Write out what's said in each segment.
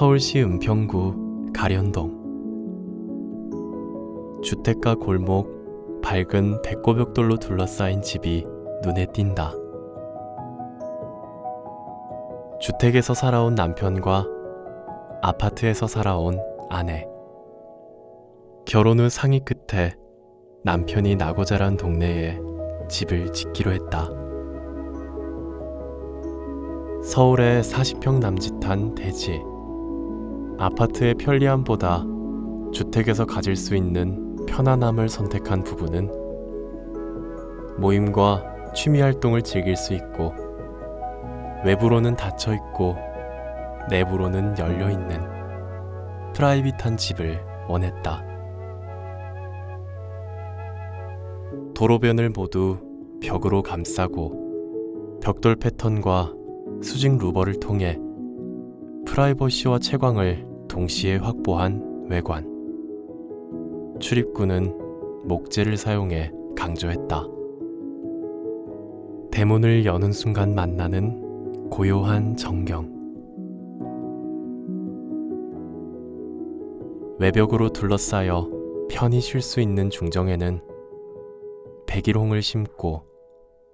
서울시 은평구 가련동 주택가 골목 밝은 백고벽돌로 둘러싸인 집이 눈에 띈다. 주택에서 살아온 남편과 아파트에서 살아온 아내. 결혼 후 상의 끝에 남편이 나고 자란 동네에 집을 짓기로 했다. 서울의 40평 남짓한 대지. 아파트의 편리함보다 주택에서 가질 수 있는 편안함을 선택한 부부는 모임과 취미 활동을 즐길 수 있고 외부로는 닫혀 있고 내부로는 열려 있는 프라이빗한 집을 원했다. 도로변을 모두 벽으로 감싸고 벽돌 패턴과 수직 루버를 통해 프라이버시와 채광을 동시에 확보한 외관. 출입구는 목재를 사용해 강조했다. 대문을 여는 순간 만나는 고요한 정경. 외벽으로 둘러싸여 편히 쉴 수 있는 중정에는 백일홍을 심고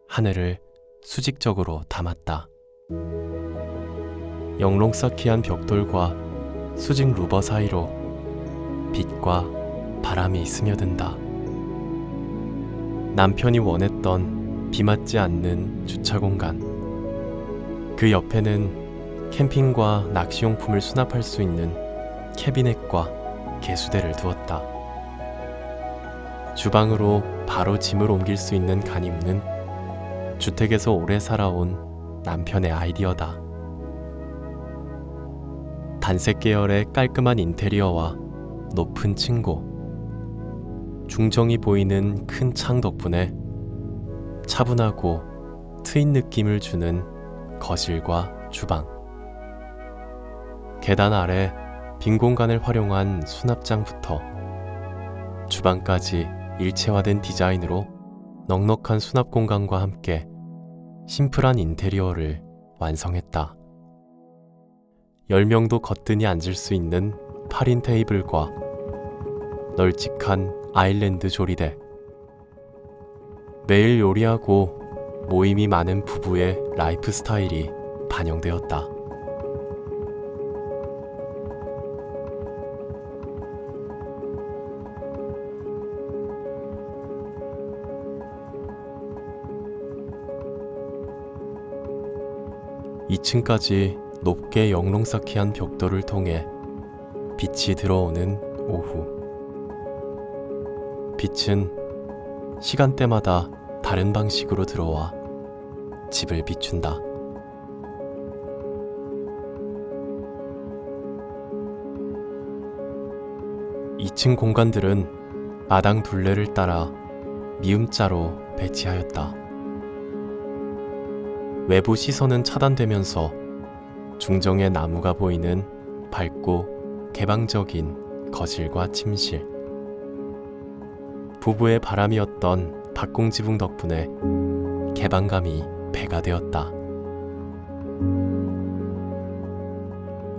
하늘을 수직적으로 담았다. 영롱 쌓기한 벽돌과 수직 루버 사이로 빛과 바람이 스며든다. 남편이 원했던 비 맞지 않는 주차 공간. 그 옆에는 캠핑과 낚시용품을 수납할 수 있는 캐비넷과 개수대를 두었다. 주방으로 바로 짐을 옮길 수 있는 간입는 주택에서 오래 살아온 남편의 아이디어다. 단색 계열의 깔끔한 인테리어와 높은 층고, 중정이 보이는 큰 창 덕분에 차분하고 트인 느낌을 주는 거실과 주방. 계단 아래 빈 공간을 활용한 수납장부터 주방까지 일체화된 디자인으로 넉넉한 수납 공간과 함께 심플한 인테리어를 완성했다. 10명도 거뜬히 앉을 수 있는 8인 테이블과 널찍한 아일랜드 조리대. 매일 요리하고 모임이 많은 부부의 라이프 스타일이 반영되었다. (2층까지) 높게 영롱 쌓기한 벽돌을 통해 빛이 들어오는 오후. 빛은 시간대마다 다른 방식으로 들어와 집을 비춘다. (2층) 공간들은 마당 둘레를 따라 미음자로 배치하였다. 외부 시선은 차단되면서 중정의 나무가 보이는 밝고 개방적인 거실과 침실. 부부의 바람이었던 박공지붕 덕분에 개방감이 배가 되었다.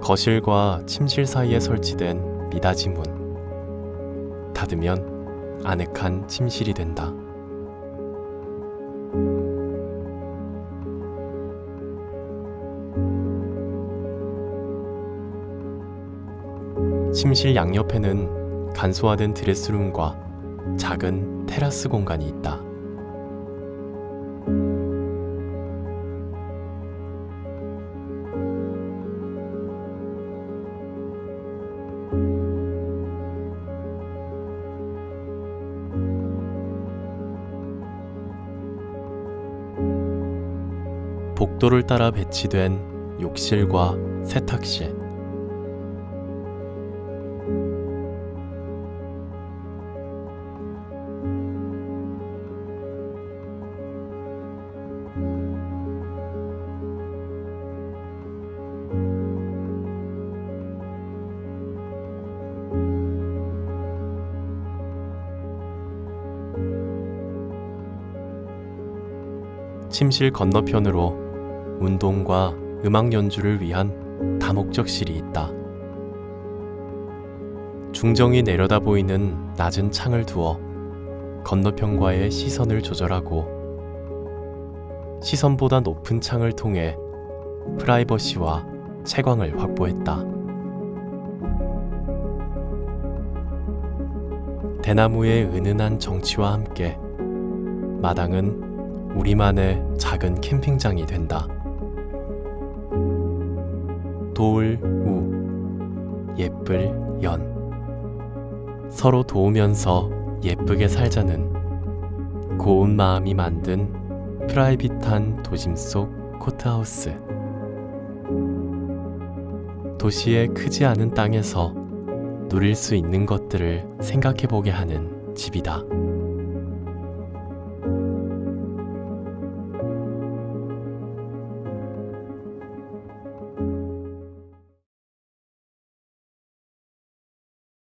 거실과 침실 사이에 설치된 미닫이 문. 닫으면 아늑한 침실이 된다. 침실 양옆에는 간소화된 드레스룸과 작은 테라스 공간이 있다. 복도를 따라 배치된 욕실과 세탁실. 침실 건너편으로 운동과 음악 연주를 위한 다목적실이 있다. 중정이 내려다 보이는 낮은 창을 두어 건너편과의 시선을 조절하고 시선보다 높은 창을 통해 프라이버시와 채광을 확보했다. 대나무의 은은한 정취와 함께 마당은 우리만의 작은 캠핑장이 된다. 도울 우 예쁠 연 서로 도우면서 예쁘게 살자는 고운 마음이 만든 프라이빗한 도심 속 코트하우스 도시의 크지 않은 땅에서 누릴 수 있는 것들을 생각해 보게 하는 집이다.